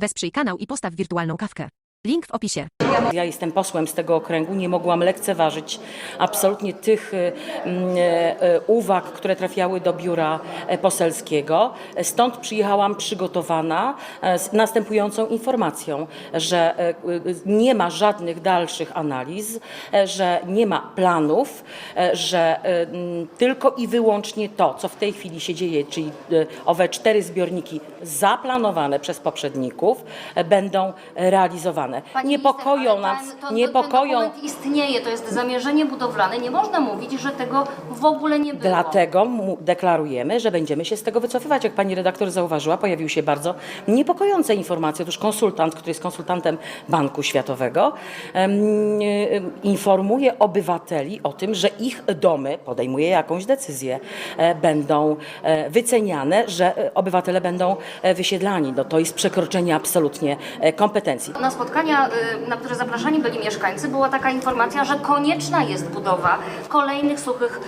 Wesprzyj kanał i postaw wirtualną kawkę. Link w opisie. Ja jestem posłem z tego okręgu, nie mogłam lekceważyć absolutnie tych y, mm, e, uwag, które trafiały do biura e, poselskiego. Stąd przyjechałam przygotowana e, z następującą informacją, że e, y, nie ma żadnych dalszych analiz, że nie ma planów, że mm, tylko i wyłącznie to, co w tej chwili się dzieje, czyli owe cztery zbiorniki zaplanowane przez poprzedników, będą realizowane. Pani Niepokoją minister, nas, ten- to- niepokoją. Ten istnieje, to jest zamierzenie budowlane. Nie można mówić, że tego w ogóle nie było. Dlatego deklarujemy, że będziemy się z tego wycofywać. Jak pani redaktor zauważyła, pojawiły się bardzo niepokojące informacje. Otóż konsultant, który jest konsultantem Banku Światowego, informuje obywateli o tym, że ich domy, podejmuje jakąś decyzję, e, będą e, wyceniane, że e, obywatele będą wysiedlani. No to jest przekroczenie absolutnie kompetencji. Na spotkania, y, na które zapraszani byli mieszkańcy, była taka informacja, że konieczna jest budowa kolejnych suchych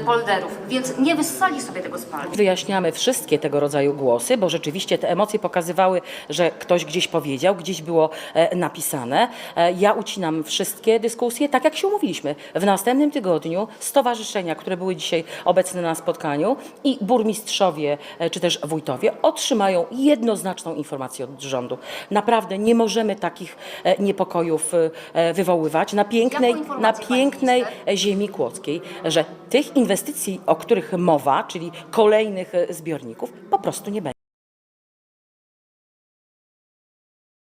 y, polderów, więc nie wyssali sobie tego spalni. Wyjaśniamy wszystkie tego rodzaju głosy, bo rzeczywiście te emocje pokazywały, że ktoś gdzieś powiedział, gdzieś było e, napisane. E, ja ucinam wszystkie dyskusje, tak jak się umówiliśmy. W następnym tygodniu stowarzyszenia, które były dzisiaj obecne na spotkaniu i burmistrzowie e, czy też wójtowie otrzymają jednoznaczną informację od rządu. Naprawdę nie możemy takich e, niepokojów e, wywoływać na pięknej, na pięknej ziemi kłodzkiej, że tych inwestycji, o których mowa, czyli kolejnych e, zbiorników, po prostu nie będzie.